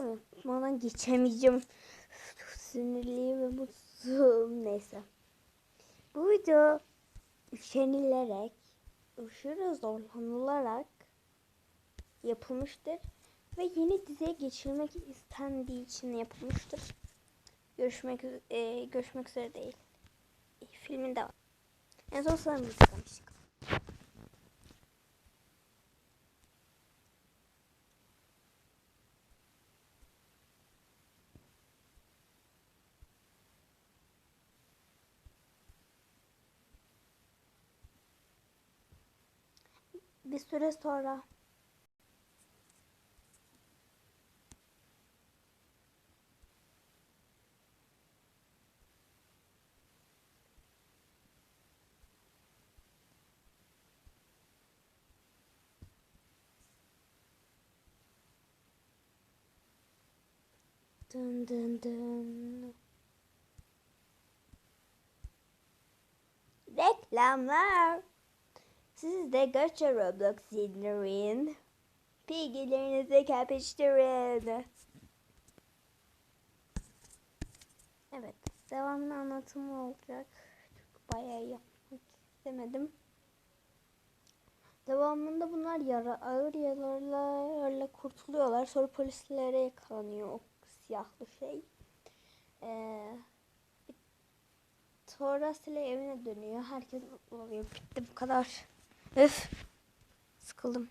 tanıtmadan geçemeyeceğim. Sinirliyim ve mutsuzum. Neyse. Bu video üşenilerek, aşırı zorlanılarak yapılmıştır. Ve yeni diziye geçirmek istendiği için yapılmıştır. Görüşmek, e, görüşmek üzere değil. E, filmin devam. En son sana müzik Bir süre sonra Dın dın dın. Reklamlar. Siz de Gacha Roblox indirin. Bilgilerinizi kapıştırın. Evet, devamlı anlatımı olacak. Çünkü bayağı yapmak istemedim. Devamında bunlar yara, ağır yaralarla kurtuluyorlar. Sonra polislere yakalanıyor o siyahlı şey. Ee, Toras ile evine dönüyor. Herkes oluyor. Bitti bu kadar. Öf. Sıkıldım.